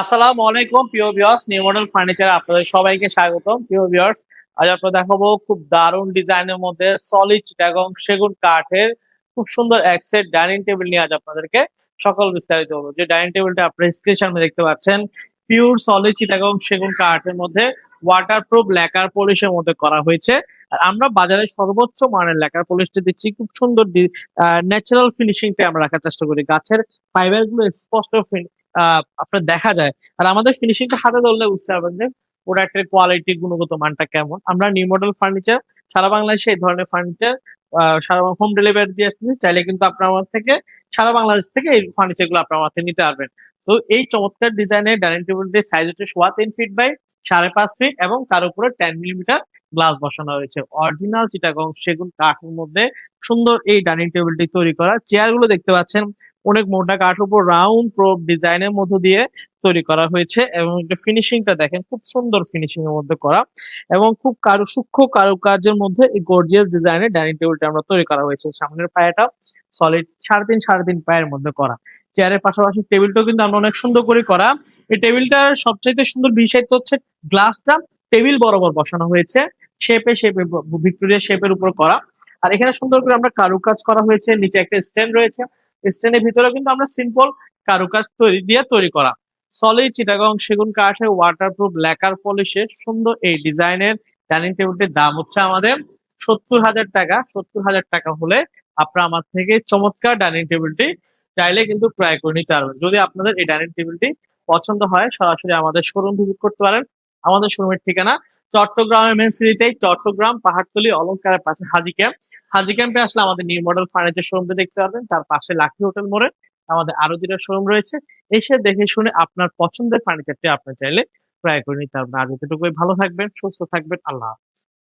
আসসালামু আলাইকুম, প্রিয় ভিউয়ার্স নিউ মডেল ফার্নিচার আপনাদের সবাইকে স্বাগতম। প্রিয় ভিউয়ার্স আজ আপনাদের দেখাবো খুব দারুণ ডিজাইনের মধ্যে সলিড চিটাগং সেগুন কাঠের খুব সুন্দর এক সেট ডাইনিং টেবিল নিয়ে আজ আপনাদেরকে সকল বিস্তারিত হলো যে ডাইনিং টেবিলটা আপনারা স্ক্রিন দেখতে পাচ্ছেন পিওর সলিড চিটাগং সেগুন কাঠের মধ্যে ওয়াটারপ্রুফ ল্যাকার পলিশের মধ্যে করা হয়েছে। আর আমরা বাজারে সর্বোচ্চ মানের ল্যাকার পলিশটা দিচ্ছি, খুব সুন্দর ন্যাচারাল ফিনিশিংটা আমরা রাখার চেষ্টা করি। গাছের ফাইবারগুলো স্পষ্ট আপনার দেখা যায়। আর আমাদের ফিনিশিংটা হাতে ধরলে বুঝতে পারবেন যে প্রোডাক্টের কোয়ালিটি গুণগত মানটা কেমন। আমরা নিউ মডেল ফার্নিচার সারা বাংলাদেশে এই ধরনের ফার্নিচার সারা হোম ডেলিভারি দিয়ে আসতেছি। চাইলে কিন্তু আপনার আমার থেকে সারা বাংলাদেশ থেকে এই ফার্নিচারগুলো আপনার থেকে নিতে পারবেন। তো এই চমৎকার ডিজাইনের ডাইনিং টেবিলটির সাইজ হচ্ছে সোয়া তিন ফিট বাই সাড়ে পাঁচ ফিট এবং তার উপরে টেন মিলিমিটার গ্লাস বসানো হয়েছে। অরিজিনাল চিটাগং সেগুন কাঠের মধ্যে সুন্দর এই ডাইনিং টেবিলটি তৈরি করা। চেয়ারগুলো দেখতে পাচ্ছেন। অনেক মোটা কাঠের উপর রাউন্ড প্রোপ ডিজাইনের মধ্য দিয়ে তৈরি করা হয়েছে এবং এটা ফিনিশিংটা দেখেন, খুব সুন্দর ফিনিশিং এর মধ্যে করা এবং খুব কারু, সূক্ষ্ম কারুকার্যের মধ্যে এই গর্জিয়াস ডিজাইনের ডাইনিং টেবিলটা আমরা তৈরি করা হয়েছে। সামনের পায়াটা সলিড সাড়ে তিন সাড়ে তিন পায়ের মধ্যে করা। চেয়ারের পাশাপাশি টেবিলটাও কিন্তু আমরা অনেক সুন্দর করে করা। এই টেবিলটার সবচাইতে সুন্দর বিষয়টা হচ্ছে গ্লাসটা টেবিল বরাবর বসানো হয়েছে শেপে শেপে ভিক্টোরিয়া শেপের উপর করা। আর এখানে সুন্দর করে আমরা কারুকাজ করা হয়েছে, নিচে একটা স্ট্যান্ড রয়েছে। স্ট্যান্ডের ভিতরে কিন্তু আমরা সিম্পল কারুকাজ তৈরি দিয়ে তৈরি করা। সলিড চিটাগং সেগুন কাঠে ওয়াটারপ্রুফ ল্যাকার পলিশে সুন্দর এই ডিজাইনের ডাইনিং টেবিলটির দাম হচ্ছে আমাদের সত্তর হাজার টাকা। সত্তর হাজার টাকা হলে আপনারা আমার থেকে চমৎকার ডাইনিং টেবিলটি চাইলে কিন্তু ক্রয় করে নিতে পারবেন। যদি আপনাদের এই ডাইনিং টেবিলটি পছন্দ হয়, সরাসরি আমাদের শোরুম ভিজিট করতে পারেন। আমাদের শোরুমের ঠিকানা চট্টগ্রামের মেন সিটিতেই চট্টগ্রাম, পাহাড়তলি অলঙ্কারের পাশে হাজি ক্যাম্প হাজি ক্যাম্পে আসলে আমাদের নিউ মডেল ফার্নিচার শোরুমটা দেখতে পারবেন। তার পাশে লাকি হোটেল মোড়ে আমাদের আরও দুটো শোরুম রয়েছে। এসে দেখে শুনে আপনার পছন্দের ফার্নিচারটি আপনি চাইলে ক্রয় করে নিতে পারবেন। আর যতটুকুই ভালো থাকবেন, সুস্থ থাকবেন। আল্লাহ হাফেজ।